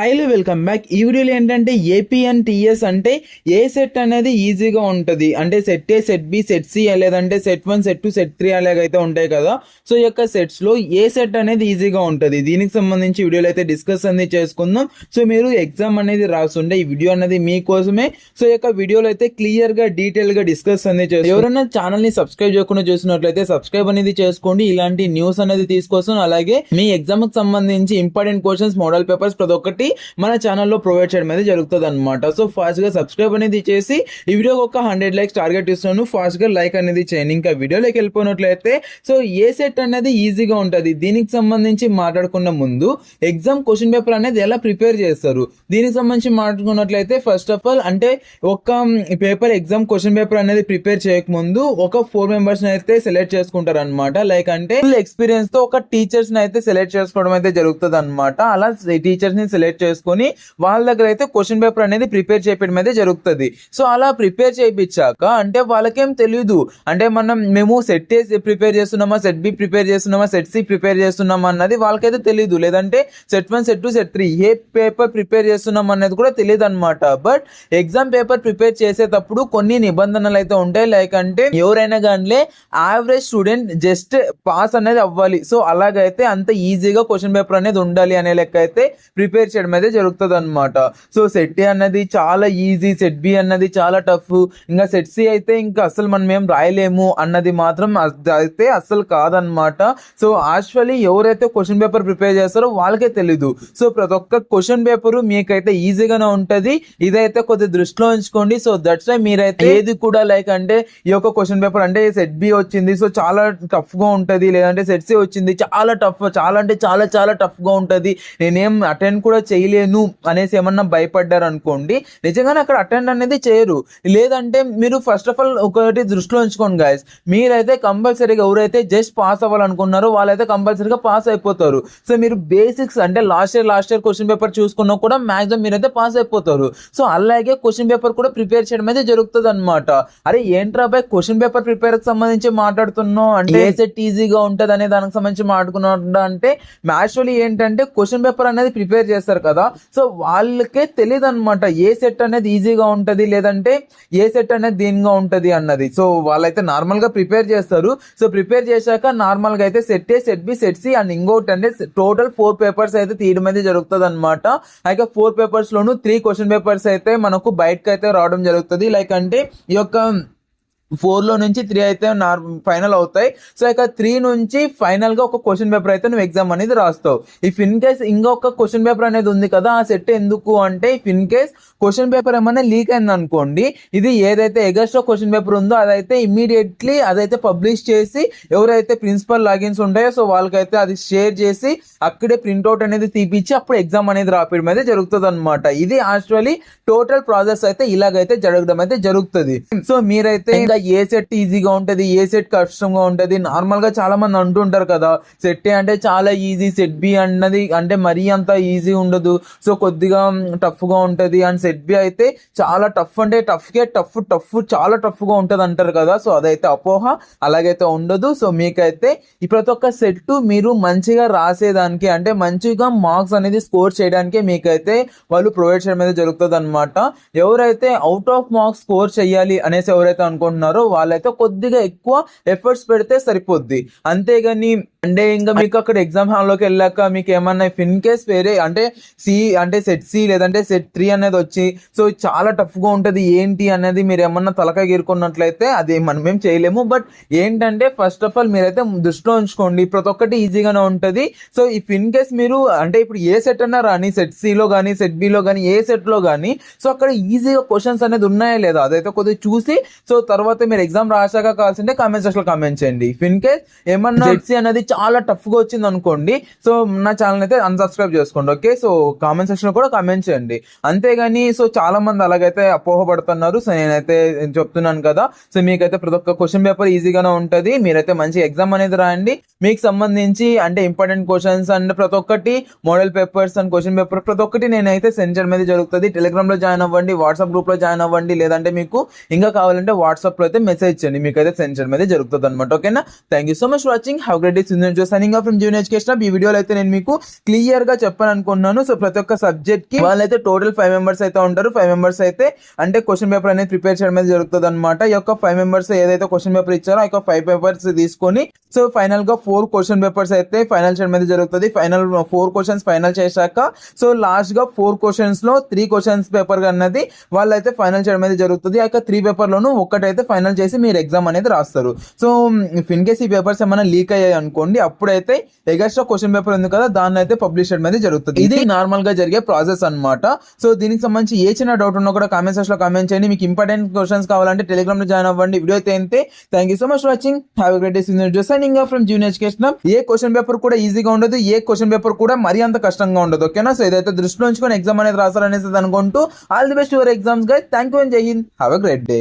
హైలో welcome back. ఈ వీడియోలో ఏంటంటే ఏపీఎన్ టీఎస్ అంటే ఏ సెట్ అనేది ఈజీగా ఉంటుంది. అంటే set A set B set C లేదంటే set one set two set three అలాగైతే ఉంటాయి కదా. సో ఈ యొక్క సెట్స్లో ఏ సెట్ అనేది ఈజీగా ఉంటుంది. దీనికి సంబంధించి వీడియోలో అయితే డిస్కస్ అనేది చేసుకుందాం. సో మీరు ఎగ్జామ్ అనేది రాస్తుంటే ఈ వీడియో అనేది మీకోసమే. సో ఈ యొక్క వీడియోలో అయితే క్లియర్గా డీటెయిల్గా డిస్కస్ అనేది చేస్తాం ఎవరైనా ఛానల్ని సబ్స్క్రైబ్ చేయకుండా చూసినట్లయితే సబ్స్క్రైబ్ అనేది చేసుకోండి. ఇలాంటి న్యూస్ అనేది తీసుకోసం. అలాగే మీ ఎగ్జామ్కి సంబంధించి ఇంపార్టెంట్ క్వశ్చన్స్ మోడల్ పేపర్స్ ప్రతి ఒక్కటి మన ఛానల్లో ప్రొవైడ్ చేయడం అనేది జరుగుతుంది అనమాట సో ఫాస్ట్గా సబ్స్క్రైబ్ అనేది చేసి ఈ వీడియోకి ఒక హండ్రెడ్ లైక్స్ టార్గెట్ ఇస్తున్నాను. ఫాస్ట్గా లైక్ అనేది చేయండి. ఇంకా వీడియోలోకి వెళ్ళిపోయినట్లయితే సో ఏ సెట్ అనేది ఈజీగా ఉంటుంది? దీనికి సంబంధించి మాట్లాడుకున్న ముందు ఎగ్జామ్ క్వశ్చన్ పేపర్ అనేది ఎలా ప్రిపేర్ చేస్తారు? దీనికి సంబంధించి మాట్లాడుకున్నట్లయితే ఫస్ట్ ఆఫ్ ఆల్ అంటే ఒక పేపర్ ఎగ్జామ్ క్వశ్చన్ పేపర్ అనేది ప్రిపేర్ చేయకముందు ఒక ఫోర్ మెంబర్స్ అయితే సెలెక్ట్ చేసుకుంటారు అనమాట లైక్ అంటే ఫుల్ ఎక్స్పీరియన్స్తో ఒక టీచర్స్ని అయితే సెలెక్ట్ చేసుకోవడం అయితే జరుగుతుంది అనమాట అలా టీచర్స్ని సెలెక్ట్ చేసుకొని వాళ్ళ దగ్గర అయితే క్వశ్చన్ పేపర్ అనేది ప్రిపేర్ చేయడం అయితే జరుగుతుంది. సో అలా ప్రిపేర్ చేయించాక అంటే వాళ్ళకేం తెలియదు అంటే మనం మేము సెట్ ఏ ప్రిపేర్ చేస్తున్నామా సెట్ బి ప్రిపేర్ చేస్తున్నామా సెట్ సి ప్రిపేర్ చేస్తున్నామా అన్నది వాళ్ళకైతే తెలియదు లేదంటే set one set two set three ఏ పేపర్ ప్రిపేర్ చేస్తున్నాం అనేది కూడా తెలియదు అనమాట బట్ ఎగ్జామ్ పేపర్ ప్రిపేర్ చేసేటప్పుడు కొన్ని నిబంధనలు అయితే ఉంటాయి. లైక్ అంటే ఎవరైనా కానీ యావరేజ్ స్టూడెంట్ జస్ట్ పాస్ అనేది అవ్వాలి. సో అలాగైతే అంత ఈజీగా క్వశ్చన్ పేపర్ అనేది ఉండాలి అనే లెక్క అయితే ప్రిపేర్ చేయడం అయితే జరుగుతుంది అనమాట సో సెట్ ఏ అన్నది చాలా ఈజీ సెట్ బి అన్నది చాలా టఫ్ ఇంకా సెట్ సి అయితే ఇంకా అసలు మనం ఏం రాయలేము అన్నది మాత్రం అయితే అస్సలు కాదనమాట సో యాక్చువల్లీ ఎవరైతే క్వశ్చన్ పేపర్ ప్రిపేర్ చేస్తారో వాళ్ళకే తెలీదు. సో ప్రతి ఒక్క క్వశ్చన్ పేపర్ మీకైతే ఈజీగానే ఉంటుంది. ఇదైతే కొద్ది దృష్టిలో ఉంచుకోండి. సో దట్స్ వై మీరైతే ఏది కూడా లైక్ అంటే ఈ యొక్క క్వశ్చన్ పేపర్ అంటే సెట్ బి వచ్చింది. సో చాలా టఫ్గా ఉంటుంది. లేదంటే సెట్ సి వచ్చింది. చాలా టఫ్ చాలా అంటే చాలా చాలా టఫ్గా ఉంటది. నేనేం అటెండ్ కూడా చేయలేను అనేసి ఏమన్నా భయపడ్డారు అనుకోండి నిజంగానే అక్కడ అటెండ్ అనేది చేయరు. లేదంటే మీరు ఫస్ట్ ఆఫ్ ఆల్ ఒకటి దృష్టిలో ఉంచుకోండి గాయస్ మీరైతే కంపల్సరీగా ఎవరైతే జస్ట్ పాస్ అవ్వాలనుకున్నారో వాళ్ళైతే కంపల్సరీగా పాస్ అయిపోతారు. సో మీరు బేసిక్స్ అంటే last year last year question paper చూసుకున్నా కూడా మాక్సిమం మీరైతే పాస్ అయిపోతారు. సో అలాగే క్వశ్చన్ పేపర్ కూడా ప్రిపేర్ చేయడం అయితే జరుగుతుంది అనమాట అరే ఏంట్రా బాయ్ క్వశ్చన్ పేపర్ ప్రిపేర్కి సంబంధించి మాట్లాడుతున్నాం అంటే ఏ సెట్ ఈజీగా ఉంటది అనే దానికి సంబంధించి మాట్లాడుకున్నా అంటే యాక్చువల్లీ ఏంటంటే క్వశ్చన్ పేపర్ అనేది ప్రిపేర్ చేస్తారు కదా? సో వాళ్ళకే తెలియదు అనమాట ఏ సెట్ అనేది ఈజీగా ఉంటుంది లేదంటే ఏ సెట్ అనేది దీనిగా ఉంటుంది అన్నది. సో వాళ్ళైతే నార్మల్గా ప్రిపేర్ చేస్తారు. సో ప్రిపేర్ చేశాక నార్మల్గా అయితే set A set B set C and ఇంకోటి అనేది టోటల్ ఫోర్ పేపర్స్ అయితే తీయడం అయితే జరుగుతుంది అనమాట అయితే ఫోర్ పేపర్స్లోనూ త్రీ క్వశ్చన్ పేపర్స్ అయితే మనకు బయటకు అయితే రావడం జరుగుతుంది. లైక్ అంటే ఈ యొక్క ఫోర్లో నుంచి త్రీ అయితే ఫైనల్ అవుతాయి. సో ఇక త్రీ నుంచి ఫైనల్గా ఒక క్వశ్చన్ పేపర్ అయితే నువ్వు ఎగ్జామ్ అనేది రాస్తావు. ఇఫ్ ఇన్ కేస్ ఇంకొక క్వశ్చన్ పేపర్ అనేది ఉంది కదా ఆ సెట్ ఎందుకు అంటే if in case question paper ఏమైనా లీక్ అయింది అనుకోండి ఇది ఏదైతే ఎగస్ట్రా క్వశ్చన్ పేపర్ ఉందో అదైతే ఇమీడియట్లీ అదైతే పబ్లిష్ చేసి ఎవరైతే ప్రిన్సిపల్ లాగిన్స్ ఉంటాయో సో వాళ్ళకైతే అది షేర్ చేసి అక్కడే ప్రింట్అవుట్ అనేది తీపిచ్చి అప్పుడు ఎగ్జామ్ అనేది రాపిడం అయితే జరుగుతుంది అనమాట ఇది యాక్చువల్లీ టోటల్ ప్రాసెస్ అయితే ఇలాగైతే జరగడం అయితే జరుగుతుంది. సో మీరైతే ఇంకా ఏ సెట్ ఈజీగా ఉంటుంది ఏ సెట్ కష్టంగా ఉంటుంది నార్మల్గా చాలామంది అంటుంటారు కదా సెట్ ఏ అంటే చాలా ఈజీ సెట్ బి అన్నది అంటే మరీ అంత ఈజీ ఉండదు. సో కొద్దిగా టఫ్గా ఉంటుంది. అండ్ సెట్ బి అయితే చాలా టఫ్ అంటే టఫ్కే టఫ్ టఫ్ చాలా టఫ్గా ఉంటుంది అంటారు కదా. సో అదైతే అపోహ అలాగైతే ఉండదు. సో మీకైతే ఈ ప్రతి ఒక్క సెట్ మీరు మంచిగా రాసేదానికి అంటే మంచిగా మార్క్స్ అనేది స్కోర్ చేయడానికి మీకైతే వాళ్ళు ప్రొవైడ్ చేయడం అయితే జరుగుతుంది అనమాట ఎవరైతే అవుట్ ఆఫ్ మార్క్స్ స్కోర్ చేయాలి అనేసి ఎవరైతే అనుకుంటున్నారో వాళ్ళైతే కొద్దిగా ఎక్కువ ఎఫర్ట్స్ పెడితే సరిపోద్ది. అంతేగాని అంటే ఇంకా మీకు అక్కడ ఎగ్జామ్ హాల్లోకి వెళ్ళాక మీకు ఏమన్నా ఇన్ కేస్ వేరే అంటే సి అంటే సెట్ సి లేదంటే సెట్ త్రీ అనేది వచ్చి సో చాలా టఫ్గా ఉంటది ఏంటి అనేది మీరు ఏమన్నా తలకాయ గీరుకున్నట్లయితే అది మనం ఏం చేయలేము. బట్ ఏంటంటే ఫస్ట్ ఆఫ్ ఆల్ మీరైతే దృష్టిలో ఉంచుకోండి. ప్రతి ఒక్కటి ఈజీగానే ఉంటది. సో ఇఫ్ ఇన్ కేస్ మీరు అంటే ఇప్పుడు ఏ సెట్ అన్నా రాని సెట్ సిలో కానీ సెట్ బిలో కానీ ఏ సెట్లో కానీ సో అక్కడ ఈజీగా క్వశ్చన్స్ అనేది ఉన్నాయా లేదా అదైతే కొద్దిగా చూసి సో తర్వాత మీరు ఎగ్జామ్ రాశాక కావాల్సింటే కామెంట్ సెక్షన్లో కామెంట్ చేయండి. ఇఫ్ ఇన్ కేస్ ఏమన్నా సెట్ సి అనేది చాలా టఫ్గా వచ్చింది అనుకోండి. సో నా ఛానల్ అయితే అన్సబ్స్క్రైబ్ చేసుకోండి ఓకే? సో కామెంట్ సెక్షన్లో కూడా కామెంట్ చేయండి. అంతేగాని సో చాలా మంది అలాగైతే అపోహపడుతున్నారు. సో నేనైతే చెప్తున్నాను కదా. సో మీకైతే ప్రతి ఒక్క క్వశ్చన్ పేపర్ ఈజీగానే ఉంటుంది. మీరైతే మంచి ఎగ్జామ్ అనేది రాయండి. మీకు సంబంధించి అంటే ఇంపార్టెంట్ క్వశ్చన్స్ అండ్ ప్రతి ఒక్కటి model papers and question paper ప్రతి ఒక్కటి నేనైతే సెండ్ చేయడం మీద జరుగుతుంది. టెలిగ్రామ్లో జాయిన్ అవ్వండి వాట్సాప్ గ్రూప్లో జాయిన్ అవ్వండి లేదంటే మీకు ఇంకా కావాలంటే వాట్సాప్లో అయితే మెసేజ్ చేయండి. మీకు అయితే సెండ్ చేయడం అయితే జరుగుతుంది అనమాట ఓకేనా thank you so much watching have great నేను in signing off from junior education ఈ వీడియోలో అయితే నేను మీకు క్లియర్గా చెప్పాను అనుకున్నాను సో ప్రతి ఒక్క సబ్జెక్ట్కి వాళ్ళైతే టోటల్ ఫైవ్ మెంబర్స్ అయితే ఉంటారు. ఫైవ్ మెంబర్స్ అయితే అంటే క్వశ్చన్ పేపర్ అనేది ప్రిపేర్ చేయడం అనేది జరుగుతుంది అనమాట ఈ యొక్క ఫైవ్ మెంబర్స్ ఏదైతే క్వశ్చన్ పేపర్ ఇచ్చారో ఆ యొక్క ఫైవ్ పేపర్స్ తీసుకొని సో ఫైనల్గా ఫోర్ క్వశ్చన్ పేపర్స్ అయితే ఫైనల్ చేయడం అనేది జరుగుతుంది. ఫైనల్ ఫోర్ క్వశ్చన్స్ ఫైనల్ చేశాక సో లాస్ట్గా ఫోర్ క్వశ్చన్స్లో త్రీ క్వశ్చన్స్ పేపర్ అన్నది వాళ్ళైతే ఫైనల్ చేయడం అనేది జరుగుతుంది. ఆ యొక్క త్రీ పేపర్ లోను ఒకటైతే ఫైనల్ చేసి మీరు ఎగ్జామ్ అనేది రాస్తారు. సో ఇఫ్ ఇన్ కేస్ ఈ పేపర్స్ ఏమైనా లీక్ అయ్యాయి అనుకోండి అప్పుడైతే ఎగస్ట్రా క్వశ్చన్ పేపర్ ఉంది కదా దాన్ని అయితే పబ్లిష్ చేయడం అనేది జరుగుతుంది. ఇది నార్మల్గా జరిగే ప్రాసెస్ అన్నమాట. సో దీనికి సంబంధించి ఏ చిన్న డౌట్ ఉన్నా కూడా కామెంట్ సెక్షన్లో కామెంట్ చేయండి. మీకు ఇంపార్టెంట్ క్వశ్చన్స్ కావాలంటే టెలిగ్రామ్లో జాయిన్ అవ్వండి. వీడియో అయితే అంతే thank you so much watching have great day signing from junior education A question paper కూడా ఈజీగా ఉండదు. ఏ క్వశ్చన్ పేపర్ కూడా మరీ అంత కష్టంగా ఉండదు. ఓకేనా సో ఇదైతే దృష్టిలో ఉంచుకొని ఎగ్జామ్ అనేది రాసారనేసి అనుకుంటూ. All the best your exams guys thank you and Jai Hind have a great day